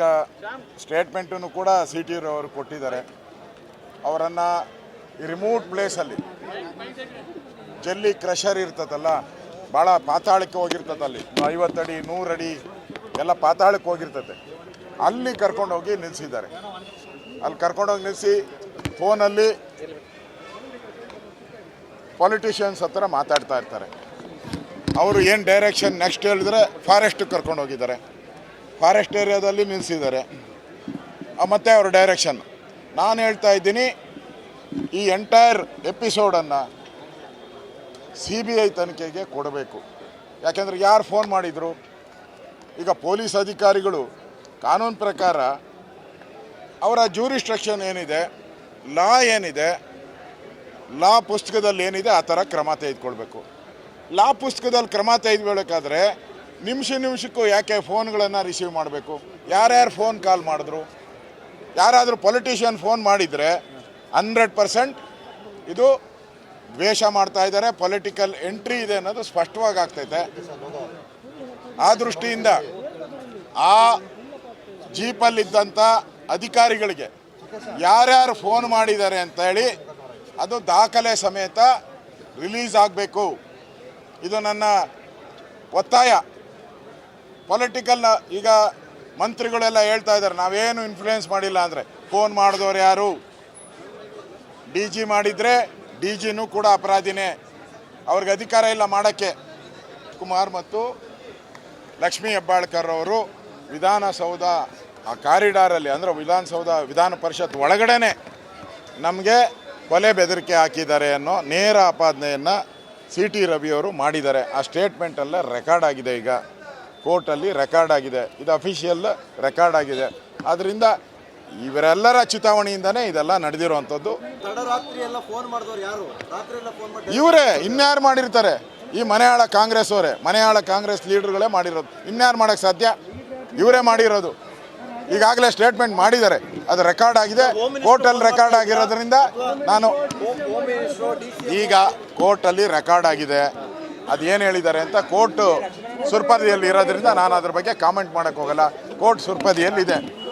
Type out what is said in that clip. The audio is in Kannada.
ಈಗ ಸ್ಟೇಟ್ಮೆಂಟನ್ನು ಕೂಡ ಸಿ ಟಿ ಅವರು ಕೊಟ್ಟಿದ್ದಾರೆ. ಅವರನ್ನು ರಿಮೋಟ್ ಪ್ಲೇಸಲ್ಲಿ ಜಲ್ಲಿ ಕ್ರಷರ್ ಇರ್ತದಲ್ಲ ಭಾಳ ಪಾತಾಳಕ್ಕೆ ಹೋಗಿರ್ತದಲ್ಲಿ ಐವತ್ತಡಿ ನೂರಡಿ ಎಲ್ಲ ಪಾತಾಳಕ್ಕೆ ಹೋಗಿರ್ತದೆ. ಅಲ್ಲಿ ಕರ್ಕೊಂಡೋಗಿ ನಿಲ್ಲಿಸಿದ್ದಾರೆ ಅಲ್ಲಿ ಕರ್ಕೊಂಡೋಗಿ ನಿಲ್ಲಿಸಿ ಫೋನಲ್ಲಿ ಪಾಲಿಟಿಷಿಯನ್ಸ್ ಹತ್ರ ಮಾತಾಡ್ತಾ ಇರ್ತಾರೆ. ಅವರು ಏನು ಡೈರೆಕ್ಷನ್ ನೆಕ್ಸ್ಟ್ ಹೇಳಿದ್ರೆ ಫಾರೆಸ್ಟಿಗೆ ಕರ್ಕೊಂಡು ಹೋಗಿದ್ದಾರೆ. ಫಾರೆಸ್ಟ್ ಏರಿಯಾದಲ್ಲಿ ನಿಲ್ಲಿಸಿದ್ದಾರೆ ಮತ್ತು ಅವ್ರ ಡೈರೆಕ್ಷನ್ ನಾನು ಹೇಳ್ತಾ ಇದ್ದೀನಿ, ಈ ಎಂಟೈರ್ ಎಪಿಸೋಡನ್ನು ಸಿ ಬಿ ಐ ತನಿಖೆಗೆ ಕೊಡಬೇಕು. ಯಾಕೆಂದರೆ ಯಾರು ಫೋನ್ ಮಾಡಿದರು? ಈಗ ಪೊಲೀಸ್ ಅಧಿಕಾರಿಗಳು ಕಾನೂನು ಪ್ರಕಾರ ಅವರ ಜೂರಿಸ್ಟ್ರಕ್ಷನ್ ಏನಿದೆ ಲಾ ಏನಿದೆ ಲಾ ಪುಸ್ತಕದಲ್ಲಿ ಏನಿದೆ, ಆ ಥರ ಕ್ರಮ ತೆಗೆದುಕೊಳ್ಬೇಕು. ಲಾ ಪುಸ್ತಕದಲ್ಲಿ ಕ್ರಮ ತೆಗೆದುಕೊಳ್ಳಬೇಕಾದ್ರೆ ನಿಮಿಷ ನಿಮಿಷಕ್ಕೂ ಯಾಕೆ ಫೋನ್ಗಳನ್ನು ರಿಸೀವ್ ಮಾಡಬೇಕು? ಯಾರ್ಯಾರು ಫೋನ್ ಕಾಲ್ ಮಾಡಿದ್ರು? ಯಾರಾದರೂ ಪೊಲಿಟಿಷಿಯನ್ ಫೋನ್ ಮಾಡಿದರೆ ಹಂಡ್ರೆಡ್ ಪರ್ಸೆಂಟ್ ಇದು ದ್ವೇಷ ಮಾಡ್ತಾ ಇದ್ದಾರೆ. ಪೊಲಿಟಿಕಲ್ ಎಂಟ್ರಿ ಇದೆ ಅನ್ನೋದು ಸ್ಪಷ್ಟವಾಗಿ ಆಗ್ತೈತೆ. ಆ ದೃಷ್ಟಿಯಿಂದ ಆ ಜೀಪಲ್ಲಿದ್ದಂಥ ಅಧಿಕಾರಿಗಳಿಗೆ ಯಾರ್ಯಾರು ಫೋನ್ ಮಾಡಿದ್ದಾರೆ ಅಂತ ಹೇಳಿ ಅದು ದಾಖಲೆ ಸಮೇತ ರಿಲೀಸ್ ಆಗಬೇಕು. ಇದು ನನ್ನ ಒತ್ತಾಯ. ಪೊಲಿಟಿಕಲ್ ಈಗ ಮಂತ್ರಿಗಳೆಲ್ಲ ಹೇಳ್ತಾ ಇದ್ದಾರೆ, ನಾವೇನು ಇನ್ಫ್ಲೂಯೆನ್ಸ್ ಮಾಡಿಲ್ಲ ಅಂದರೆ. ಫೋನ್ ಮಾಡಿದವ್ರು ಯಾರು? ಡಿ ಜಿ ಮಾಡಿದರೆ ಡಿ ಜಿನೂ ಕೂಡ ಅಪರಾಧಿನೇ. ಅವ್ರಿಗೆ ಅಧಿಕಾರ ಇಲ್ಲ ಮಾಡೋಕ್ಕೆ. ಕುಮಾರ್ ಮತ್ತು ಲಕ್ಷ್ಮೀ ಹೆಬ್ಬಾಳ್ಕರ್ ಅವರು ವಿಧಾನಸೌಧ, ಆ ಕಾರಿಡಾರಲ್ಲಿ ಅಂದರೆ ವಿಧಾನಸೌಧ ವಿಧಾನ ಪರಿಷತ್ ಒಳಗಡೆ ನಮಗೆ ಕೊಲೆ ಬೆದರಿಕೆ ಹಾಕಿದ್ದಾರೆ ಅನ್ನೋ ನೇರ ಆಪಾದನೆಯನ್ನು ಸಿ ಟಿ ರವಿಯವರು ಮಾಡಿದ್ದಾರೆ. ಆ ಸ್ಟೇಟ್ಮೆಂಟಲ್ಲೇ ರೆಕಾರ್ಡ್ ಆಗಿದೆ ಈಗ. ಕೋರ್ಟಲ್ಲಿ ರೆಕಾರ್ಡ್ ಆಗಿದೆ. ಇದು ಅಫಿಷಿಯಲ್ ರೆಕಾರ್ಡ್ ಆಗಿದೆ. ಆದ್ದರಿಂದ ಇವರೆಲ್ಲರ ಚಿತಾವಣೆಯಿಂದನೇ ಇದೆಲ್ಲ ನಡೆದಿರುವಂಥದ್ದು. ಇವರೇ ಇನ್ಯಾರು ಮಾಡಿರ್ತಾರೆ? ಈ ಮನೆಯಾಳ ಕಾಂಗ್ರೆಸ್ ಅವರೇ ಮನೆಯಾಳ ಕಾಂಗ್ರೆಸ್ ಲೀಡರ್ಗಳೇ ಮಾಡಿರೋದು. ಇನ್ಯಾರು ಮಾಡೋಕ್ಕೆ ಸಾಧ್ಯ? ಇವರೇ ಮಾಡಿರೋದು. ಈಗಾಗಲೇ ಸ್ಟೇಟ್ಮೆಂಟ್ ಮಾಡಿದ್ದಾರೆ. ಅದು ರೆಕಾರ್ಡ್ ಆಗಿದೆ. ಕೋರ್ಟಲ್ಲಿ ರೆಕಾರ್ಡ್ ಆಗಿರೋದ್ರಿಂದ ನಾನು ಈಗ ಕೋರ್ಟಲ್ಲಿ ರೆಕಾರ್ಡ್ ಆಗಿದೆ. ಅದೇನು ಹೇಳಿದ್ದಾರೆ ಅಂತ ಕೋರ್ಟ್ ಸುರ್ಪದಿಯಲ್ಲಿ ಇರೋದ್ರಿಂದ ನಾನು ಅದ್ರ ಬಗ್ಗೆ ಕಾಮೆಂಟ್ ಮಾಡೋಕ್ಕೋಗಲ್ಲ ಕೋರ್ಟ್ ಸುರ್ಪದಿಯಲ್ಲಿದೆ.